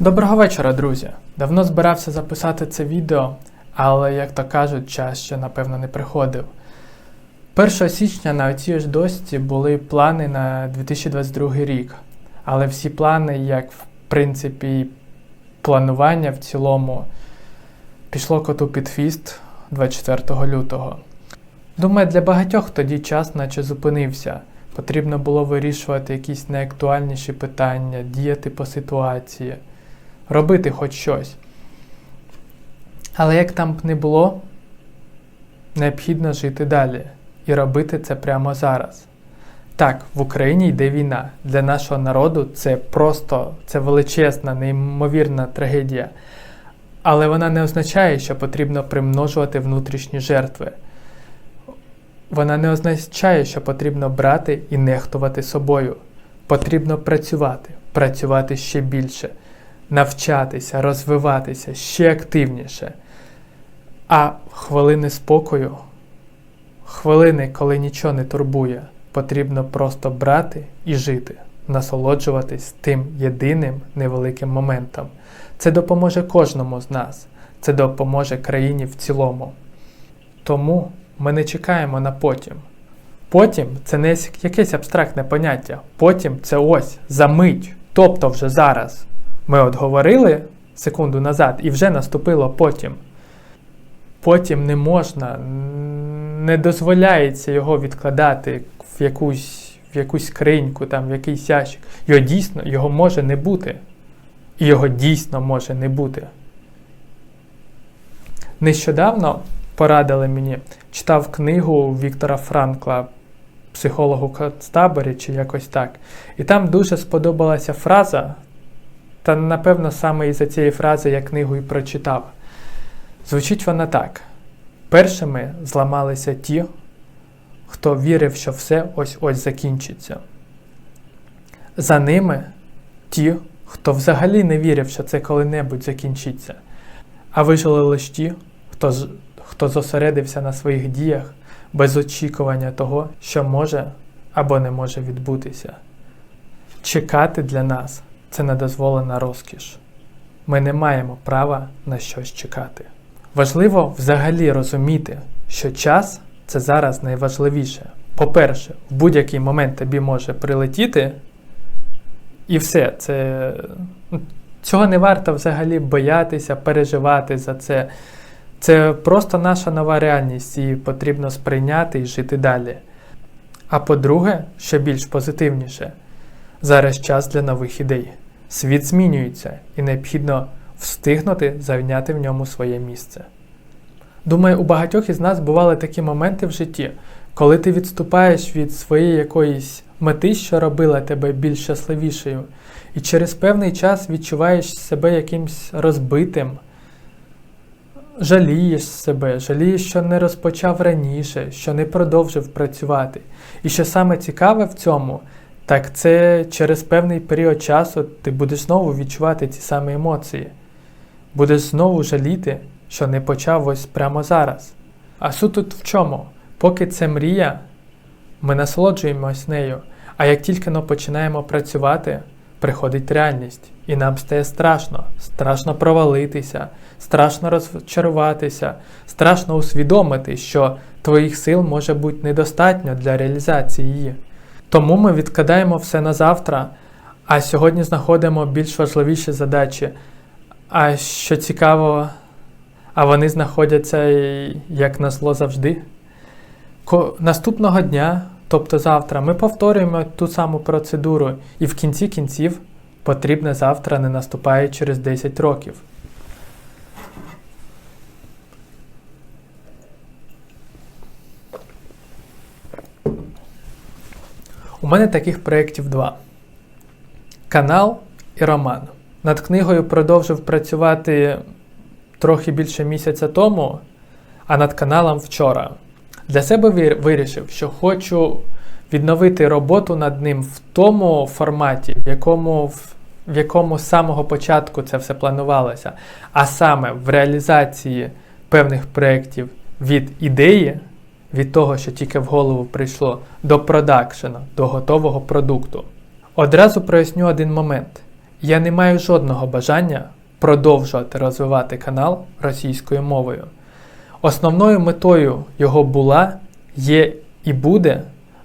Доброго вечора, друзі! Давно збирався записати це відео, але, як то кажуть, час ще напевно не приходив. 1 січня на цій ж дошці були плани на 2022 рік, але всі плани, як в принципі, планування в цілому, пішло коту під хвіст 24 лютого. Думаю, для багатьох тоді час наче зупинився. Потрібно було вирішувати якісь найактуальніші питання, діяти по ситуації, робити хоч щось. Але як там б не було, необхідно жити далі і робити це прямо зараз. Так, в Україні йде війна. Для нашого народу це просто це величезна, неймовірна трагедія. Але вона не означає, що потрібно примножувати внутрішні жертви. Вона не означає, що потрібно брати і нехтувати собою. Потрібно працювати, працювати ще більше, навчатися, розвиватися ще активніше. А хвилини спокою, хвилини, коли нічого не турбує, потрібно просто брати і жити, насолоджуватись тим єдиним невеликим моментом. Це допоможе кожному з нас, це допоможе країні в цілому. Тому ми не чекаємо на потім. Потім це не якесь абстрактне поняття. Потім це ось за мить, тобто вже зараз. Ми от говорили секунду назад і вже наступило потім. Потім не можна, не дозволяється його відкладати в якусь, в якусь скриньку, там, в якийсь ящик. Його дійсно його може не бути. І його дійсно може не бути. Нещодавно порадили мені, читав книгу Віктора Франкла, психологу Концтаборі чи якось так. І там дуже сподобалася фраза, та напевно саме із-за цієї фрази я книгу і прочитав. Звучить вона так: першими зламалися ті, хто вірив, що все ось-ось закінчиться. За ними ті, хто взагалі не вірив, що це коли-небудь закінчиться, а вижили лише ті, хто хто зосередився на своїх діях без очікування того, що може або не може відбутися. Чекати для нас це недозволена розкіш. Ми не маємо права на щось чекати. Важливо взагалі розуміти, що час це зараз найважливіше. По-перше, в будь-який момент тобі може прилетіти, і все, це цього не варто взагалі боятися, переживати за це. Це просто наша нова реальність, і потрібно сприйняти і жити далі. А по-друге, що більш позитивніше, зараз час для нових ідей. Світ змінюється і необхідно встигнути зайняти в ньому своє місце. Думаю, у багатьох із нас бували такі моменти в житті, коли ти відступаєш від своєї якоїсь мети, що робила тебе більш щасливішою, і через певний час відчуваєш себе якимсь розбитим жалієш себе, жалієш, що не розпочав раніше, що не продовжив працювати. І що саме цікаве в цьому, так це через певний період часу ти будеш знову відчувати ці самі емоції, будеш знову жаліти, що не почав ось прямо зараз. А суть тут в чому? Поки це мрія, ми насолоджуємось нею, а як тільки ми починаємо працювати, приходить реальність, і нам стає страшно, страшно провалитися, страшно розчаруватися, страшно усвідомити, що твоїх сил може бути недостатньо для реалізації її. Тому ми відкидаємо все на завтра, а сьогодні знаходимо більш важливіші задачі. А що цікаво, а вони знаходяться як на зло завжди. Наступного дня, тобто завтра, ми повторюємо ту саму процедуру, і в кінці кінців потрібне завтра не наступає через 10 років. У мене таких проєктів два: канал і роман. Над книгою продовжив працювати трохи більше місяця тому, а над каналом вчора. Для себе вирішив, що хочу відновити роботу над ним в тому форматі, в якому в якому з самого початку це все планувалося, а саме в реалізації певних проєктів від ідеї від того, що тільки в голову прийшло, до продакшена, до готового продукту. Одразу проясню один момент. Я не маю жодного бажання продовжувати розвивати канал російською мовою. Основною метою його була, є і буде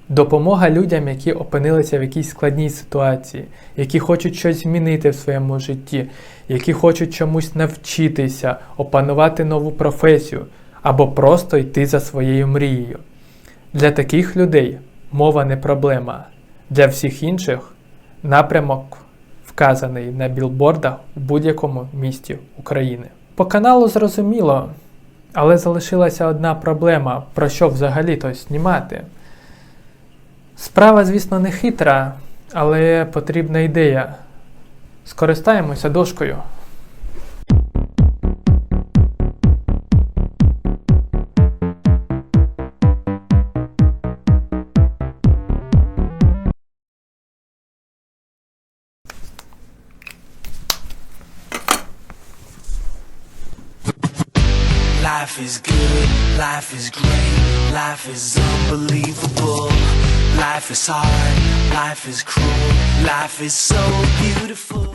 допомога людям, які опинилися в якійсь складній ситуації, які хочуть щось змінити в своєму житті, які хочуть чомусь навчитися, опанувати нову професію або просто йти за своєю мрією. Для таких людей мова не проблема. Для всіх інших напрямок вказаний на білбордах у будь-якому місті України. По каналу зрозуміло, але залишилася одна проблема, про що взагалі-то знімати. Справа, звісно, не хитра, але потрібна ідея. Скористаємося дошкою. Is good, life is great, life is unbelievable. Life is hard, life is cruel, life is so beautiful.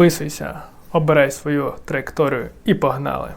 Підписуйся, обирай свою траєкторію і погнали!